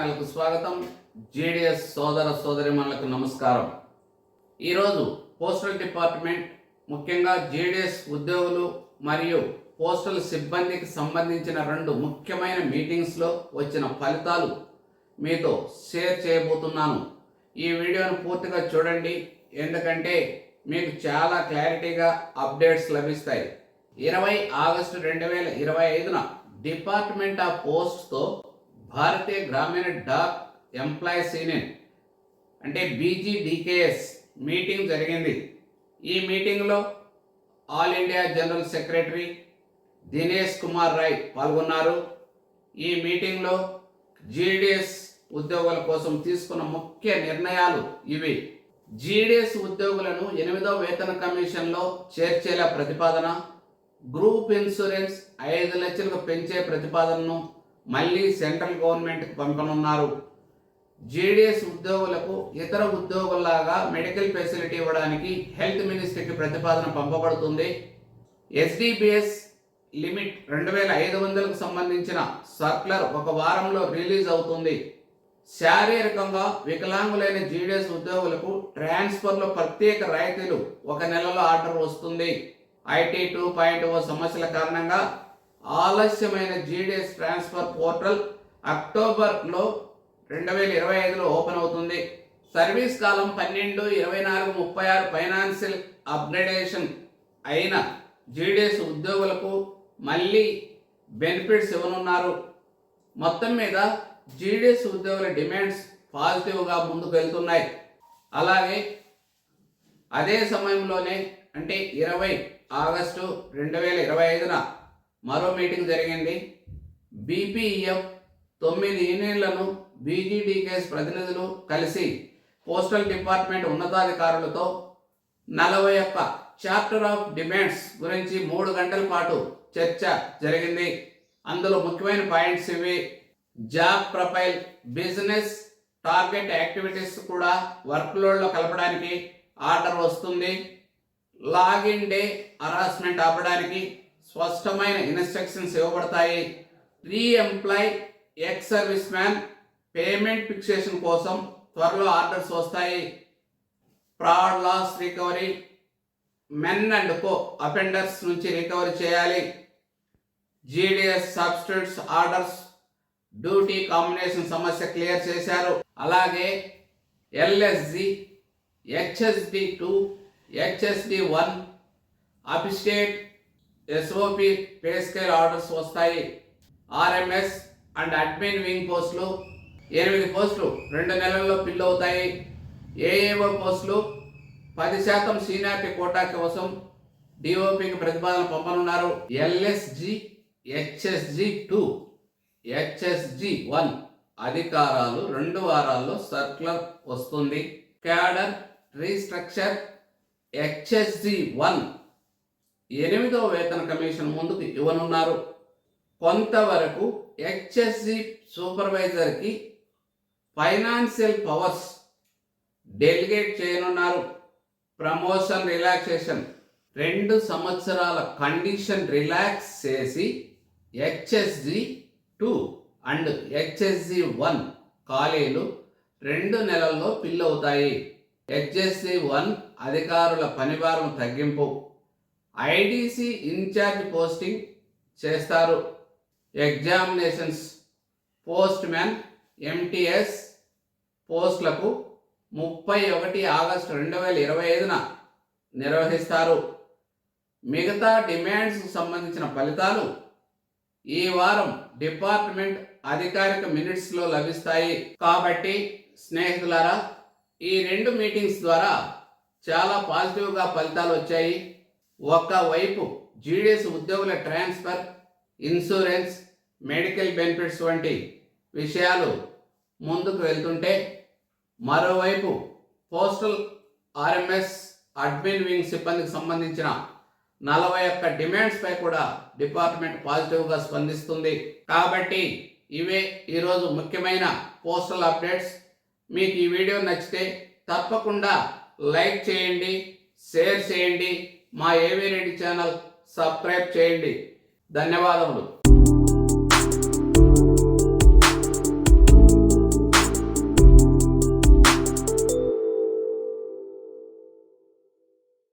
ఛానల్కు స్వాగతం. జేడిఎస్ సోదర సోదరిమణులకు నమస్కారం. ఈరోజు పోస్టల్ డిపార్ట్మెంట్ ముఖ్యంగా జేడిఎస్ ఉద్యోగులు మరియు పోస్టల్ సిబ్బందికి సంబంధించిన రెండు ముఖ్యమైన మీటింగ్స్లో వచ్చిన ఫలితాలు మీతో షేర్ చేయబోతున్నాను. ఈ వీడియోను పూర్తిగా చూడండి. ఎందుకంటే మీకు చాలా క్లారిటీగా అప్డేట్స్ లభిస్తాయి. ఇరవై ఆగస్టు రెండు వేల ఇరవై ఐదున డిపార్ట్మెంట్ ఆఫ్ పోస్ట్తో భారతీయ గ్రామీణ డాక్ ఎంప్లాయీస్ యూనియన్ అంటే బీజీడీకేఎస్ మీటింగ్ జరిగింది. ఈ మీటింగ్లో all India general secretary Dinesh Kumar Roy పాల్గొన్నారు. ఈ మీటింగ్లో జీడిఎస్ ఉద్యోగుల కోసం తీసుకున్న ముఖ్య నిర్ణయాలు ఇవి. జీడిఎస్ ఉద్యోగులను ఎనిమిదో వేతన కమిషన్లో చేర్చేలా ప్రతిపాదన గ్రూప్ ఇన్సూరెన్స్ ఐదు లక్షలకు పెంచే ప్రతిపాదనను మళ్ళీ సెంట్రల్ గవర్నమెంట్కి పంపనున్నారు. జేడీఎస్ ఉద్యోగులకు ఇతర ఉద్యోగుల్లాగా మెడికల్ ఫెసిలిటీ ఇవ్వడానికి హెల్త్ మినిస్ట్రీకి ప్రతిపాదన పంపబడుతుంది. ఎస్డిబిఎస్ లిమిట్ రెండు వేల ఐదు వందలకు సంబంధించిన సర్క్యులర్ ఒక వారంలో రిలీజ్ అవుతుంది. శారీరకంగా వికలాంగులైన జీడిఎస్ ఉద్యోగులకు ట్రాన్స్ఫర్లో ప్రత్యేక రాయితీలు ఒక నెలలో ఆర్డర్ వస్తుంది. ఐటీ టూ పాయింట్ ఓ సమస్యల కారణంగా ఆలస్యమైన జీడిఎస్ ట్రాన్స్ఫర్ పోర్టల్ అక్టోబర్లో రెండు వేల ఇరవై ఐదులో ఓపెన్ అవుతుంది. సర్వీస్ కాలం పన్నెండు ఇరవై నాలుగు ముప్పై ఆరు ఫైనాన్షియల్ అప్గ్రేడేషన్ అయిన జీడిఎస్ ఉద్యోగులకు మళ్ళీ బెనిఫిట్స్ ఇవ్వనున్నారు. మొత్తం మీద జీడిఎస్ ఉద్యోగుల డిమాండ్స్ పాజిటివ్గా ముందుకు వెళ్తున్నాయి. అలాగే అదే సమయంలోనే అంటే ఇరవై ఆగస్టు రెండు వేల ఇరవై ఐదున మరో మీటింగ్ జరిగింది. బీపీఎఫ్ తొమ్మిది యూనియన్లను బీజీడీకేఎస్ ప్రతినిధులు కలిసి పోస్టల్ డిపార్ట్మెంట్ ఉన్నతాధికారులతో నలభై ఒక్క చాప్టర్ ఆఫ్ డిమాండ్స్ గురించి మూడు గంటల పాటు చర్చ జరిగింది. అందులో ముఖ్యమైన పాయింట్స్ ఇవి. Job profile business target activities కూడా వర్క్లోడ్లో కలపడానికి ఆర్డర్ వస్తుంది. లాగిన్ డే హరాస్మెంట్ ఆపడానికి స్పష్టమైన ఇన్స్ట్రక్షన్స్ ఇవ్వబడతాయి. Reemploy ex service man payment fixation కోసం త్వరలో ఆర్డర్స్ వస్తాయి. Fraud loss recovery men and co offenders నుంచి రికవరీ చేయాలి. GDS substitutes orders duty combination సమస్య క్లియర్ చేశారు. అలాగే LSG HSD two HSD one అఫిస్టేట్ SOP pay scale orders వస్తాయి. ఆర్ఎంఎస్ అండ్ అడ్మిన్ వింగ్ పోస్టులు ఎనిమిది పోస్టులు రెండు నెలల్లో ఫిల్ అవుతాయి. ఏఏఓ పోస్టులు పది శాతం సీనియారిటీ కోటా కోసం డిఓపికి ప్రతిపాదన పంపనున్నారు. LSG HSG two HSG one అధికారాలు రెండు వారాల్లో సర్క్యులర్ వస్తుంది. క్యాడర్ రీస్ట్రక్చర్ హెచ్ఎస్జి వన్ ఎనిమిదవ వేతన కమిషన్ ముందుకు ఇవ్వనున్నారు. కొంతవరకు హెచ్ఎస్సి సూపర్వైజర్కి ఫైనాన్షియల్ పవర్స్ డెలిగేట్ చేయనున్నారు. ప్రమోషన్ రిలాక్సేషన్ రెండు సంవత్సరాల కండిషన్ రిలాక్స్ చేసి HSG two and HSG one ఖాళీలు రెండు నెలల్లో ఫిల్ అవుతాయి. హెచ్ఎస్సి వన్ అధికారుల పనిభారం తగ్గింపు ఐడిసి ఇన్ఛార్జ్ పోస్టింగ్ చేస్తారు. ఎగ్జామినేషన్స్ పోస్ట్ మ్యాన్ ఎంటీఎస్ పోస్టులకు ముప్పై ఒకటి ఆగస్టు రెండు వేల ఇరవై ఐదున నిర్వహిస్తారు. మిగతా డిమాండ్స్కు సంబంధించిన ఫలితాలు ఈ వారం డిపార్ట్మెంట్ అధికారిక మినిట్స్లో లభిస్తాయి. కాబట్టి స్నేహితులారా ఈ రెండు మీటింగ్స్ ద్వారా చాలా పాజిటివ్గా ఫలితాలు వచ్చాయి. ఒకవైపు జీడిఎస్ ఉద్యోగుల ట్రాన్స్ఫర్ ఇన్సూరెన్స్ మెడికల్ బెనిఫిట్స్ వంటి విషయాలు ముందుకు వెళ్తుంటే మరోవైపు పోస్టల్ ఆర్ఎంఎస్ అడ్మిన్ వింగ్ సిబ్బందికి సంబంధించిన నలభై ఒక్క డిమాండ్స్పై కూడా డిపార్ట్మెంట్ పాజిటివ్గా స్పందిస్తుంది. కాబట్టి ఇవే ఈరోజు ముఖ్యమైన పోస్టల్ అప్డేట్స్. మీకు ఈ వీడియో నచ్చితే తప్పకుండా లైక్ చేయండి షేర్ చేయండి మా ఏవీ రెడ్డి ఛానల్ సబ్స్క్రైబ్ చేయండి. ధన్యవాదములు.